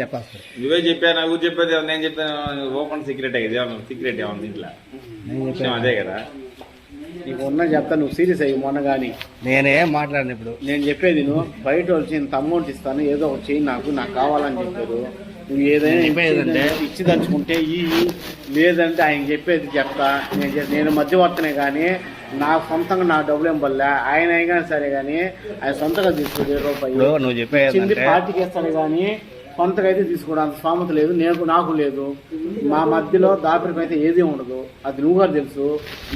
చెప్పాలి నువ్వే చెప్పా నాకు చెప్పేది ఏమన్నా నేను చెప్పాను ఓపెన్ సీక్రెట్ ఇది సీక్రెట్ ఏమన్నా విషయం అదే కదా. నీకు ఉన్న చెప్తా నువ్వు సీరియస్ అయ్యి మొన్న కానీ నేనేం మాట్లాడిన ఇప్పుడు. నేను చెప్పేది నువ్వు బయట వచ్చి ఇంత అమౌంట్ ఇస్తాను ఏదో ఒకటి చెయ్యి నాకు నాకు కావాలని చెప్పారు. నువ్వు ఏదైనా చెప్పేదంటే? ఇచ్చి దలుచుకుంటే ఈ లేదంటే ఆయన చెప్పేది చెప్తా. నేను నేను మధ్యవర్తనే కానీ నా సొంతంగా నా డబ్బులు ఏం పడలే. ఆయన అయినా సరే కానీ ఆయన సొంతంగా తీసుకుంటే రూపాయి నువ్వు చెప్పేది పార్టీకి ఇస్తాడు కానీ అయితే తీసుకోవడానికి స్థామత లేదు నేను నాకు లేదు. మా మధ్యలో దాపరికం అయితే ఏది ఉండదు. అది నువ్వు కూడా తెలుసు.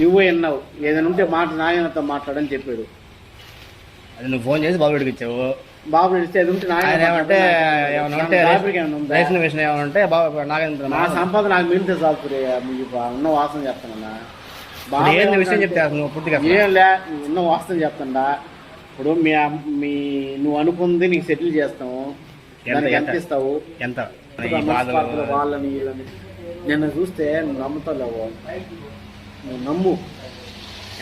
నువ్వే విన్నావు. ఏదైనా ఉంటే మాట నాయనతో మాట్లాడని చెప్పాడు. అది నువ్వు ఫోన్ చేసి బాబు ఇచ్చావు బాబు ఇస్తే అది ఉంటే ఏమంటే ఏమైనా ఉంటే దాపరికం ఏమైనా ఉందా? రేషన్ విషయం ఏమైనా ఉంటే బాబు నాగేంద్ర నా సంపద నాకు మిగిలితే చాలు. మీకు ఉన్న వాసన చెప్తానన్నా ఏంది విషయం చెప్తే నువ్వు పూర్తిగా అసలు. ఏం లే నువ్వు ఉన్న వాస్తవం చెప్తాడా ఇప్పుడు మీ నువ్వు అనుకుంది నీకు సెటిల్ చేస్తాము. దానికి ఎంత? ఇస్తావు? ఎంత? వాళ్ళని వీళ్ళని. నిన్న చూస్తే నువ్వు నమ్ముతావు నువ్వు నమ్ము.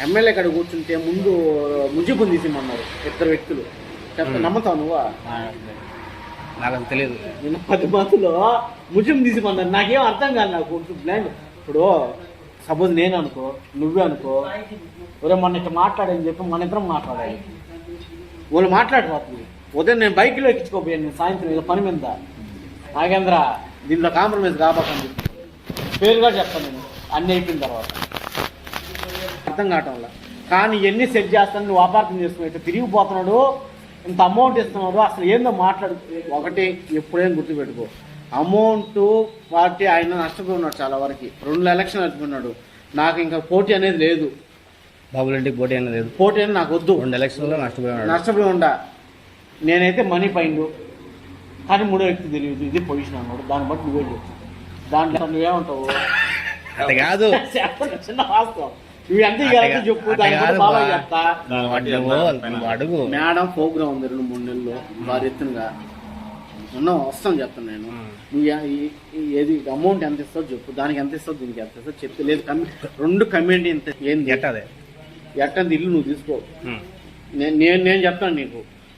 ఎమ్మెల్యే కాడ కూర్చుంటే ముందు ముజిబుని తీసిమన్నారు ఇద్దరు వ్యక్తులు. నమ్ముతావు నువ్వా? నాకు తెలియదు నిన్న పది మందిలో ముజిం తీసిమన్నారు నాకేం అర్థం కాదు నాకు బ్లాండ్ ఇప్పుడు సపోజ్ నేను అనుకో నువ్వే అనుకో ఒరే మొన్న ఇట్లా మాట్లాడని చెప్పి మన ఇద్దరం మాట్లాడాలి. వాళ్ళు మాట్లాడిపోతుంది ఉదయం నేను బైక్లో ఎక్కించుకోపోయాను నేను సాయంత్రం ఏదో పని మీద. నాగేంద్ర దీంట్లో కాంప్రమైజ్ కాబోకండి. పేరుగా చెప్తాను నేను. అన్నీ అయిపోయిన తర్వాత. అర్థం కావటం వల్ల. కానీ ఎన్ని సెట్ చేస్తాను నువ్వు అపార్థం చేసుకున్నట్టు తిరిగిపోతున్నాడు ఇంత అమౌంట్ ఇస్తున్నాడు అసలు ఏందో మాట్లాడు. ఒకటి ఎప్పుడేం గుర్తుపెట్టుకో. అమౌంట్ పార్టీ ఆయన నష్టపోయి ఉన్నాడు చాలా వరకు. రెండు ఎలక్షన్ నడిపినాడు నాకు ఇంకా పోటీ అనేది లేదు. బాబుల ఇంటికి పోటీ అనేది లేదు. పోటీ అనేది నాకు వద్దు. రెండు ఎలక్షన్లో నష్టపోయాడు నష్టపోయి ఉండా. నేనైతే మనీ పైండు. కానీ మూడో వ్యక్తి తెలియదు ఇది పొజిషన్ అన్నాడు. దాన్ని బట్టి నువ్వే చెప్పు. దాంట్లో నువ్వేమంటావు? కాదు. చిన్న వాస్తవం. చెప్పు బట్టి బాగా. చెప్తా. అడుగు. మేడం ప్రోగ్రామ్ ఉంది రెండు మూడు నెలలు వారి ఎత్తునగా ఉన్నాం వస్తాం చెప్తాను నేను. నువ్వు ఏది అమౌంట్ ఎంత ఇస్తావు చెప్పు. దానికి ఎంత ఇస్తావు దీనికి ఎంత ఇస్తావు చెప్తే లేదు కమ్మి రెండు కమ్యూనిటీ ఎంత ఏంది? ఎట్టదే? ఎట్టంది ఇల్లు నువ్వు తీసుకో. నేను నేను చెప్తాను నీకు.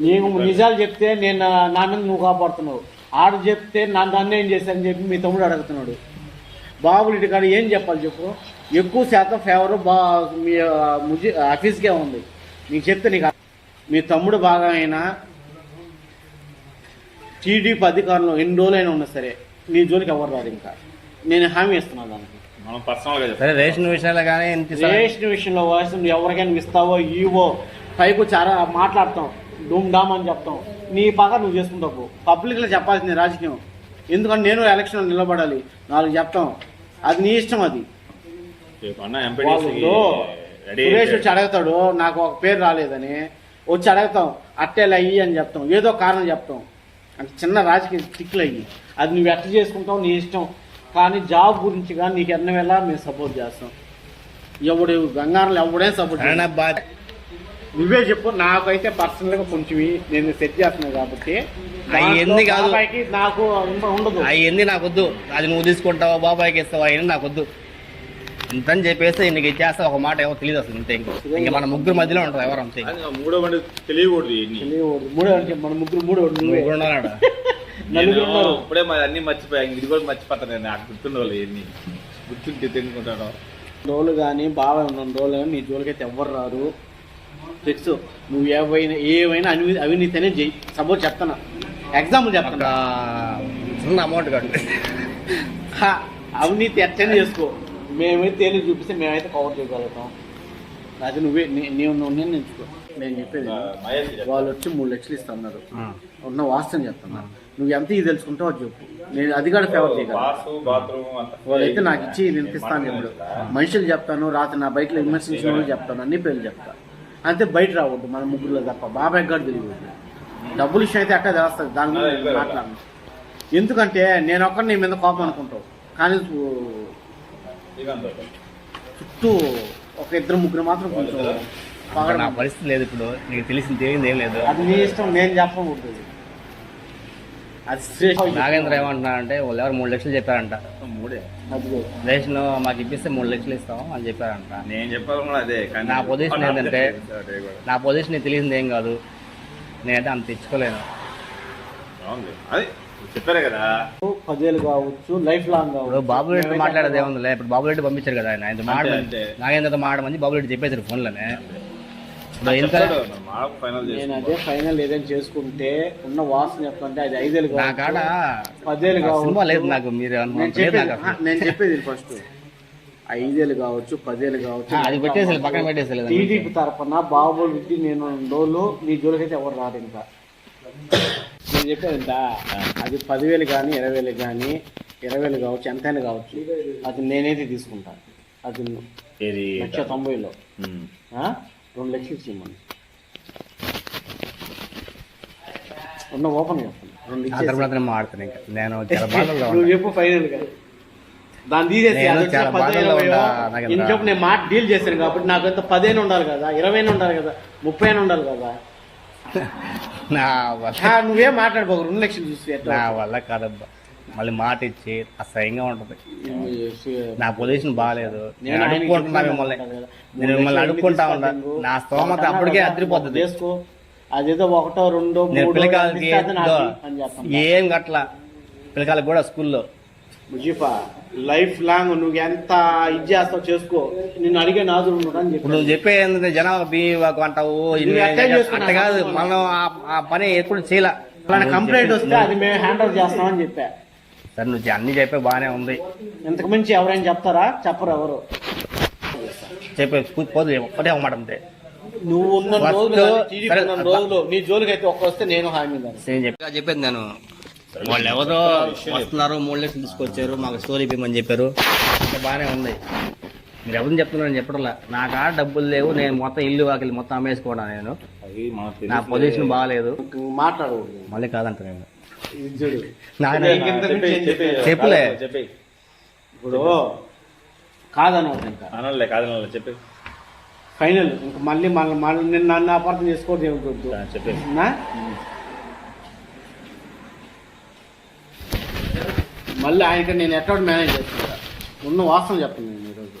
నీకు నిజాలు చెప్తే నేను నా- నా మీద నువ్వు కాపాడుతున్నావు. ఆడు చెప్తే నన్ను నన్ను ఏం చేశాను చెప్పి మీ తమ్ముడు అడుగుతున్నాడు. బాబులు ఇటు కాడ ఏం చెప్పాలి చెప్పు? ఎక్కువ శాతం ఫేవర్ బా మీ ముజి ఆఫీస్కే ఉంది. నీకు చెప్తే నీకు మీ తమ్ముడు బాగా అయినా టీడీపీ అధికారంలో ఎన్ని రోజులైనా ఉన్నా సరే నీ జోలికి ఎవరు రాదు ఇంకా. నేను హామీ ఇస్తున్నాను దానికి. మనం పర్సనల్గా సరే చెప్తాం. రేషన్ విషయాలు కానీ రేషన్ విషయంలో వాయిస్ నువ్వు ఎవరికైనా ఇస్తావో ఇవో పైకి చాలా మాట్లాడతాం. డూమ్ డామ్ అని చెప్తాం. నీ పగ నువ్వు చేసుకుంటావు పబ్లిక్లో చెప్పాల్సింది రాజకీయం. ఎందుకంటే నేను ఎలక్షన్లో నిలబడాలి. నాలుగు చెప్తాం. అది నీ ఇష్టం అది. సురేష్ వచ్చి అడుగుతాడు నాకు ఒక పేరు రాలేదని. వచ్చి అడుగుతాం అట్టేలా అయ్యి అని చెప్తాం. ఏదో కారణం చెప్తాం. అంటే చిన్న రాజకీయ టిక్లు అయ్యి. అది నువ్వు ఎట్ట చేసుకుంటావు నీ ఇష్టం. కానీ జాబ్ గురించి కానీ నీకు ఎన్న వేళ మేము సపోర్ట్ చేస్తాం. ఎవడు గంగారంలో ఎవడే సపోర్ట్ నువ్వే చెప్పు నాకైతే పర్సనల్గా కొంచెం నేను సెట్ చేస్తున్నాను కాబట్టి. అవి ఎన్ని కాదు. బాబాయ్కి నాకు ఉండదు. అవన్నీ నాకు వద్దు అది నువ్వు తీసుకుంటావా బాబాయ్కి ఇస్తావా అవన్నీ నాకు వద్దు ఇంతని చెప్పేసి నీకు ఇచ్చేస్తా ఒక మాట ఏమో తెలియదు అసలు ఇంతే ఇంకో. ఇంకా మన ముగ్గురు మధ్యలో ఉంటుంది ఎవరు అంతే. మూడో బండి తెలియకూడదు. మూడో అంటే మన ముగ్గురు మూడో ముగ్గురు ఉన్నాడు నలుగురు ఇప్పుడే మరి అన్ని మర్చిపోయాను. ఇది కూడా మర్చిపోతాను నేను నాకు గుర్తుండవు ఇవన్నీ గుర్తుంటే తెలుసుకుంటాను రోజులు కానీ బాగా ఉన్న రోజులు కానీ నీ జోలికైతే ఎవ్వరు రారు. తెలుసు. నువ్వు ఏవైనా ఏవైనా అవి అవినీతినే చెయ్యి. సపోజ్ చెప్తాను ఎగ్జాంపుల్ ఒక చెప్తాను చిన్న అమౌంట్ కట్టు హా, అవినీతి ఎట్టని చేసుకో. మేమైతే తేలి చూపిస్తే మేమైతే కవర్ చేయగలుగుతాం. అది నువ్వే నీ- నీవు నువ్వు నిర్ణయించుకో నేను చెప్పేది. వాళ్ళు వచ్చి మూడు లక్షలు ఇస్తున్నారు. ఉన్న వాస్తవం చెప్తున్నా. నువ్వు ఎంత ఇది తెలుసుకుంటావు అది చెప్పు. నేను అది కూడా ఫేవర్ చేయగలను. వాళ్ళైతే నాకు ఇచ్చి నేను ఇస్తాను ఇప్పుడు. మనుషులు. చెప్తాను రాత్రి నా బైక్లో విమర్శించిన వాళ్ళు చెప్తాను అన్ని పేర్లు చెప్తా. అంతే బయట రావద్దు మన ముగ్గురులో తప్ప. బాబాయ్ గారు తెలియదు. డబ్బులు విషయం అయితే అక్కడ చేస్తుంది దాని గురించి మాట్లాడను. ఎందుకంటే నేను ఒక్కడిని నీ మీద కోపం అనుకుంటావు. కానీ. చుట్టూ ఒక ఇద్దరు ముగ్గురు మాత్రం కొంచెం నా పరిస్థితి లేదు ఇప్పుడు. నీకు తెలిసింది తెలియదు ఏం లేదు. అది నీ ఇష్టం నేను చెప్పకూడదు. నాగేంద్ర ఏమంటున్నా అంటే వాళ్ళు ఎవరు మూడు లక్షలు చెప్పారంట. మూడే. రేషన్ మాకు ఇప్పిస్తే మూడు లక్షలు ఇస్తాం అని చెప్పారంట. నేను అదే కానీ నా పొజిషన్ ఏంటంటే. నా పొజిషన్ తెలిసింది ఏం కాదు. నేనైతే అంత తెచ్చుకోలేను అవునులే. అదే చెప్పారే కదా. పదేళ్ళు కావచ్చు లైఫ్ లాంగ్ ఇప్పుడు కావచ్చు బాబు రెడ్డి మాట్లాడేది ఏముందిలే ఇప్పుడు బాబు రెడ్డి పంపించారు కదా ఆయన. ఆయన మాట. నాగేంద్రతో మాడమని బాబు రెడ్డి చెప్పేశారు ఫోన్లోనే. నేను అదే ఫైనల్ ఏదైనా చేసుకుంటే ఉన్న వాసన చెప్తుంటే అది ఐదేళ్ళు కావచ్చు. పదేళ్ళు కావచ్చు. లేదు నాకు మీరు నేను చెప్పేది. నేను ఫస్ట్ ఐదేళ్ళు కావచ్చు పదేళ్ళు కావచ్చు. అది పెట్టేసి పక్కన పెట్టేసి టీడీపీ తరఫున బాబుకి నేను రెండు రోజులు నీ జోలికైతే ఎవరు రాడు ఇంకా. నేను చెప్పేది అది పదివేలు కానీ ఇరవై వేలు కానీ ఇరవై వేలు కావచ్చు ఎంతైనా కావచ్చు. అది నేనైతే తీసుకుంటాను అది లక్ష తొంభైలో? రెండు లక్షలు ఇచ్చేయమని. ఉన్న ఓపెన్ ఇంకా. నేను నువ్వు చెప్పు దాన్ని తీసేసి నేను మాట డీల్ చేశాను కాబట్టి నాకు ఎంత పదిహేను ఉండాలి కదా ఇరవై ఉండాలి కదా ముప్పై ఉండాలి కదా. నా వల్ల ఆ, నువ్వేం మాట్లాడుకోకు రెండు లక్షలు చూసి నా వల్ల కాదబ్బా. మళ్ళీ మాట ఇచ్చి అసహ్యంగా ఉంటుంది. నా పొజిషన్ బాగాలేదు నేను నేను అడుక్కుంటున్నా మిమ్మల్ని. నేను మిమ్మల్ని అడుక్కుంటా ఉన్నా నా స్తోమత అప్పటికే అదిరిపోతుంది. అదేదో ఒకటో రెండో నేను మూడో పిల్లకాయలకి ఏం గట్ల పిల్లకాయలకు కూడా స్కూల్లో. ముజీఫా లైఫ్ లాంగ్ నువ్వు ఎంత ఇది చేస్తావు చేసుకో. నిన్ను అడిగే ఇప్పుడు చెప్పి నువ్వు చెప్పే జనాభా బీవాకు అంటావు? అట్ట కాదు. మనం ఆ- పని ఎప్పుడు చేయలే. కంప్లైంట్ వస్తే అది మేము హ్యాండ్ ఓవర్ చేస్తామని చెప్పా. సరే నువ్వు అన్ని చెప్పే బాగానే ఉంది. ఇంతకు మించి ఎవరైనా చెప్తారా? చెప్పరు ఎవరు. చెప్పే పోదు ఒక్కటే ఒక మాట అంతే. నువ్వు ఉన్న First, రోజులు కానీ, టీడీపీ సరే, ఉన్న అట్లా. రోజులు నీ జోలికి అయితే ఒక్క వస్తే నేను హామీ నేను చెప్పి చెప్పేది నేను. వాళ్ళు ఎవరో వస్తున్నారు మూడు లక్షలు తీసుకొచ్చారు మాకు స్టోరీ ఇవ్వమని చెప్పారు. బాగానే ఉంది. మీరు ఎవరిని చెప్తున్నారని చెప్పడంలా నా కాడ డబ్బులు లేవు నేను మొత్తం ఇల్లు వాకిలి మొత్తం అమ్మేసుకోవడా నేను. నా. పొజిషన్ బాగాలేదు మాట్లాడకూడదు మళ్ళీ కాదంట నేను. చూడు? చెప్పులే. ఇప్పుడు కాదనవద్దు ఇంకా. అనలే కాదు అనలే చెప్పి. ఫైనల్ ఇంకా మళ్ళీ మళ్ళీ మళ్ళీ నిన్ను నన్ను అపార్థం చేసుకోవద్దు ఏమిటొద్దు చెప్పే. నా? మళ్ళీ ఆయనకి నేను ఎట్లా మేనేజ్ చేసుకుంటా ఉన్న వాస్తవం చెప్పండి నేను ఈరోజు.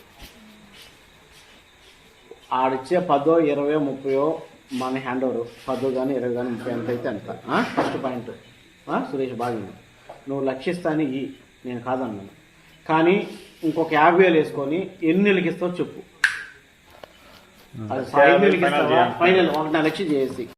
ఆడిచ్చే పదో ఇరవయో ముప్పయో మన హ్యాండ్ ఓవర్. పదో కానీ ఇరవై కానీ ముప్పై ఎంత అయితే అంత. First point. సురేష్ బాగుంది నువ్వు లక్షిస్తాని ఈ నేను కాదన్నాను. కానీ ఇంకొక యాభై వేలు వేసుకొని ఎన్ని నెలలకి ఇస్తావో చెప్పు. అది ఇస్తావా? ఫైనల్. ఒకటి లక్ష చేసి